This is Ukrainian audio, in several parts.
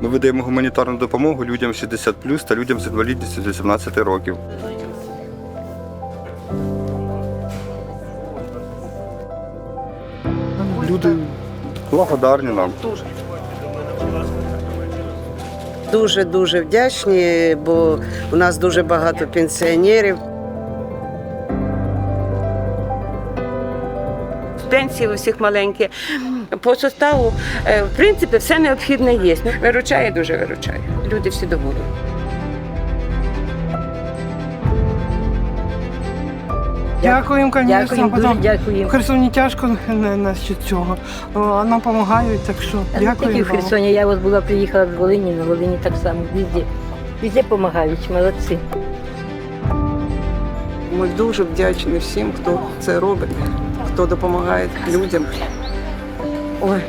Ми видаємо гуманітарну допомогу людям 60 та людям з інвалідністю з 18 років. Люди благодарні нам. Дуже дуже вдячні, бо у нас дуже багато пенсіонерів. Пенсії у всіх маленькі. По составу, е, в принципі, все необхідне є. Виручає, дуже виручає. Люди всі доволі. Дякуємо, звісно. Дякуємо, потім дякуємо. В Херсоні тяжко на насчет цього. А нам допомагають, так що А не тільки в. Херсоні. Я от була, приїхала з Волині, на Волині так само, везде. Везде допомагають, молодці. Ми дуже вдячні всім, хто це робить, хто допомагає людям. Ой,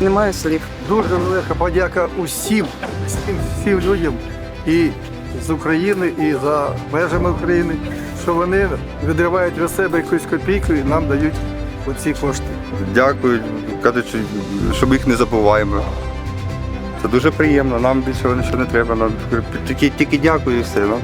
немає слів. Дуже велика подяка усім, всім, всім людям і з України, і за межами України, що вони відривають від себе якусь копійку і нам дають оці кошти. Дякую, кажуть, що- що ми їх не забуваємо. Це дуже приємно, нам більше нічого не треба. Нам тільки, тільки дякую і все. Ну.